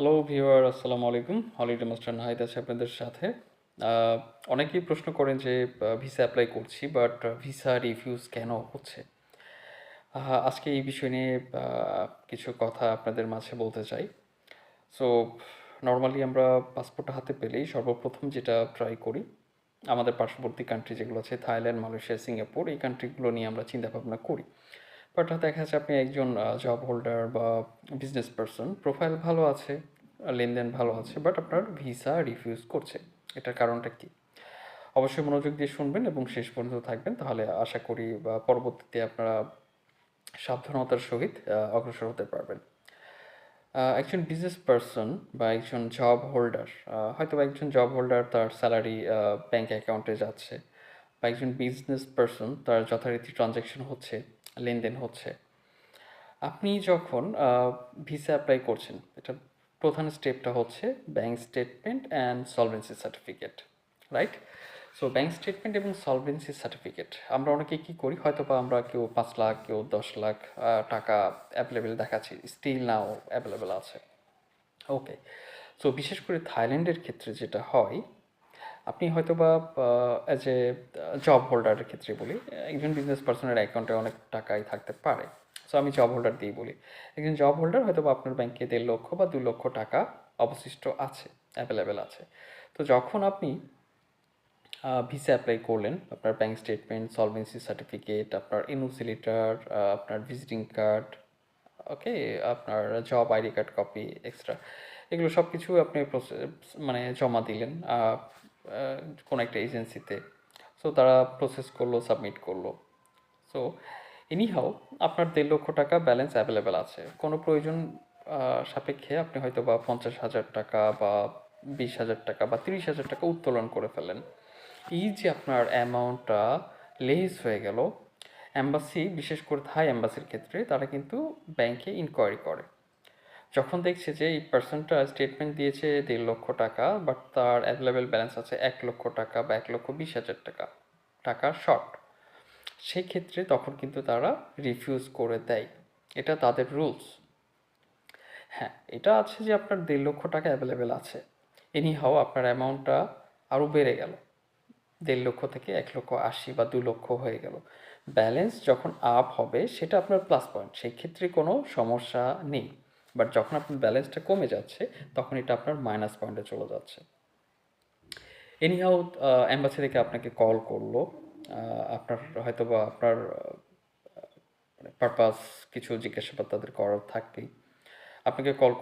Hello viewer আসসালামু আলাইকুম holiday master Nahid আছে আপনাদের সাথে। অনেকেই প্রশ্ন করেন যে ভিসা অ্যাপ্লাই করছি বাট ভিসা রিফিউজ কেন হচ্ছে? আজকে এই বিষয় নিয়ে কিছু কথা আপনাদের মাঝে বলতে চাই। সো নর্মালি আমরা পাসপোর্ট হাতে পেলেই সর্বপ্রথম যেটা ট্রাই করি, আমাদের পার্শ্ববর্তী কান্ট্রি যেগুলো আছে থাইল্যান্ড মালয়েশিয়া সিঙ্গাপুর এই কান্ট্রিগুলো নিয়ে আমরা চিন্তা ভাবনা করি। বাট দেখা যাচ্ছে আপনি একজন জব হোল্ডার বা বিজনেস পারসন প্রোফাইল ভালো আছে, লেনদেন ভালো আছে বাট আপনার ভিসা রিফিউজ করছে। এটার কারণটা কি? অবশ্যই মনোযোগ দিয়ে শুনবেন এবং শেষ পর্যন্ত থাকবেন। তাহলে আশা করি, বা পরবর্তীতে আপনারা সাবধানতার সহিত অগ্রসর হতে পারবেন। একজন বিজনেস পারসন বা একজন জব হোল্ডার হয়তো বা একজন জব হোল্ডার তার স্যালারি ব্যাঙ্ক অ্যাকাউন্টে যাচ্ছে, বা একজন বিজনেস পারসন তার যথারীতি ট্রানজ্যাকশন হচ্ছে লেনদেন হচ্ছে। আপনি যখন ভিসা অ্যাপ্লাই করছেন, এটা প্রধান স্টেপটা হচ্ছে bank statement and solvency certificate right so bank statement এবং সলভেন্সি সার্টিফিকেট আমরা অনেকে কী করি? হয়তো বা আমরা কেউ পাঁচ লাখ, কেউ দশ লাখ টাকা অ্যাভেলেবেল দেখাচ্ছি স্টিল নাও অ্যাভেলেবেল আছে। ওকে সো বিশেষ করে থাইল্যান্ডের ক্ষেত্রে যেটা হয় আপনি হয়তো বা অ্যাজ এ জব হোল্ডারের ক্ষেত্রে বলি, একজন বিজনেস পার্সনের অ্যাকাউন্টে অনেক টাকাই থাকতে পারে। সো আমি জব হোল্ডার দিয়েই বলি। একজন জব হোল্ডার হয়তো বা আপনার ব্যাংকে দেড় লক্ষ বা দু লক্ষ টাকা অবশিষ্ট আছে অ্যাভেলেবেল আছে। তো যখন আপনি ভিসা অ্যাপ্লাই করলেন, আপনার ব্যাংক স্টেটমেন্ট সলভেন্সি সার্টিফিকেট আপনার এনওসি লেটার আপনার ভিজিটিং কার্ড ওকে আপনার job ID card copy extra এগুলো সব কিছু আপনি মানে জমা দিলেন। কোনো একটা এজেন্সিতে সো তারা প্রসেস করল সাবমিট করল। সো এনিহাও আপনার দেড় লক্ষ টাকা ব্যালেন্স অ্যাভেলেবেল আছে। কোনো প্রয়োজন সাপেক্ষে আপনি হয়তো বা পঞ্চাশ হাজার টাকা বা বিশ হাজার টাকা বা তিরিশ হাজার টাকা উত্তোলন করে ফেলেন। এই যে আপনার অ্যামাউন্টটা লেস হয়ে গেল অ্যাম্বাসি বিশেষ করে থাই অ্যাম্বাসির ক্ষেত্রে, তারা কিন্তু ব্যাংকে ইনকোয়ারি করে। যখন দেখছে যে এই পার্সনটা স্টেটমেন্ট দিয়েছে দেড় লক্ষ টাকা বাট তার অ্যাভেলেবেল ব্যালেন্স আছে এক লক্ষ টাকা বা এক লক্ষ বিশ হাজার টাকা টাকা শর্ট সেই ক্ষেত্রে তখন কিন্তু তারা রিফিউজ করে দেয়। এটা তাদের রুলস হ্যাঁ এটা আছে যে আপনার দেড় লক্ষ টাকা অ্যাভেলেবেল আছে। এনি হাও আপনার অ্যামাউন্টটা আরও বেড়ে গেল। দেড় লক্ষ থেকে এক লক্ষ আশি বা দু লক্ষ হয়ে গেল। ব্যালেন্স যখন আপ হবে, সেটা আপনার প্লাস পয়েন্ট সেই ক্ষেত্রে কোনো সমস্যা নেই। বাট যখন আপনার ব্যালেন্সটা কমে যাচ্ছে, তখন এটা আপনার মাইনাস পয়েন্টে চলে যাচ্ছে। এনি হাউ অ্যাম্বাসি থেকে আপনাকে কল করল। আপনার হয়তো বা আপনার পারপাস কিছু জিজ্ঞাসাবাদ তাদের করার থাকবেই। আপনাকে কল